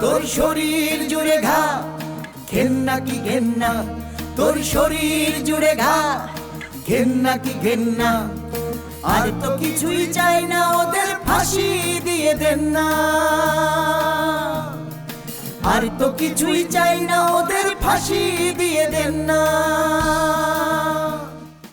তোর শরীর জুড়ে ঘা। ঘেন্না কি ঘেন্না? তোর শরীর জুড়ে ঘা। ঘেন্না কি ঘেন্না? আর তো কিছুই চাই না, ওদের ফাঁসি দিয়ে দেন না। আর তো কিছুই চাই না, ওদের ফাঁসি দিয়ে দেন না।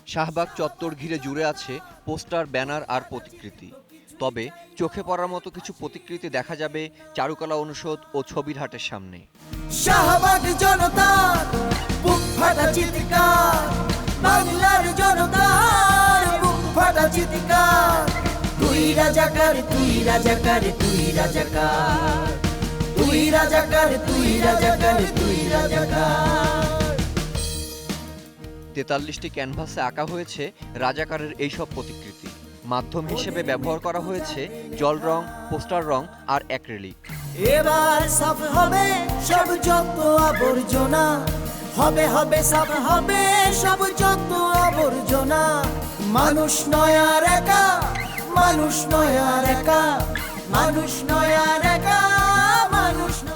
শাহবাগ চত্বর ঘিরে জুড়ে আছে পোস্টার, ব্যানার আর প্রতিকৃতি। তবে চোখে পড়ার মতো কিছু প্রতিকৃতি দেখা যাবে চারুকলা অনুষদ ও ছবির হাটের সামনে। শাহবাগ জনতার বুক ফাটা চিৎকার বাংলার জনতার বুক ফাটা চিৎকার। তুই রাজাকার তুই রাজাকার তুই রাজাকার। তুই রাজাকার তুই রাজাকার তুই রাজাকার। তেতাল্লিশটি ক্যানভাসে আঁকা হয়েছে রাজাকারের এইসব প্রতিকৃতি। মাধ্যম হিসেবে ব্যবহার করা হয়েছে জল রং পোস্টার রং আর অ্যাক্রেলিক। এবার সাফ হবে সব যত আবর্জনা। হবে হবে সাফ হবে সব যত আবর্জনা। মানুষ নয় আর একা মানুষ নয় আর একা। মানুষ নয় আর একা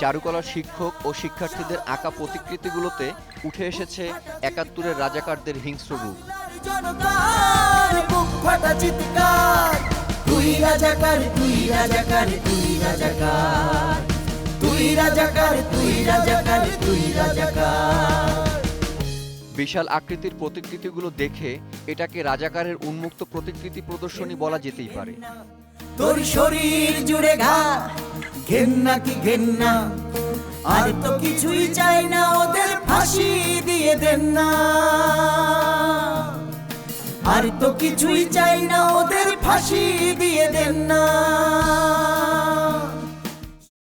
চারুকলার শিক্ষক ও শিক্ষার্থীদের আঁকা প্রতিকৃতিগুলোতে উঠে এসেছে একাত্তরের রাজাকারদের হিংস্র রূপ। জনতার বুক ফাটা চিৎকার। তুই রাজাকার তুই রাজাকার তুই রাজাকার। তুই রাজাকার তুই রাজাকার তুই রাজাকার। বিশাল আকৃতির প্রতিকৃতিগুলো দেখে এটাকে রাজাকারের উন্মুক্ত প্রতিকৃতি প্রদর্শনী বলা যেতেই পারে। তোর শরীর জুড়ে ঘা ঘেন্না কি ঘেন্না? আর তো কিছুই চাই না ওদের ফাঁসি দিয়ে দেন না। আর তো কিছুই চাই না ওদের ফাঁসি দিয়ে দেন না।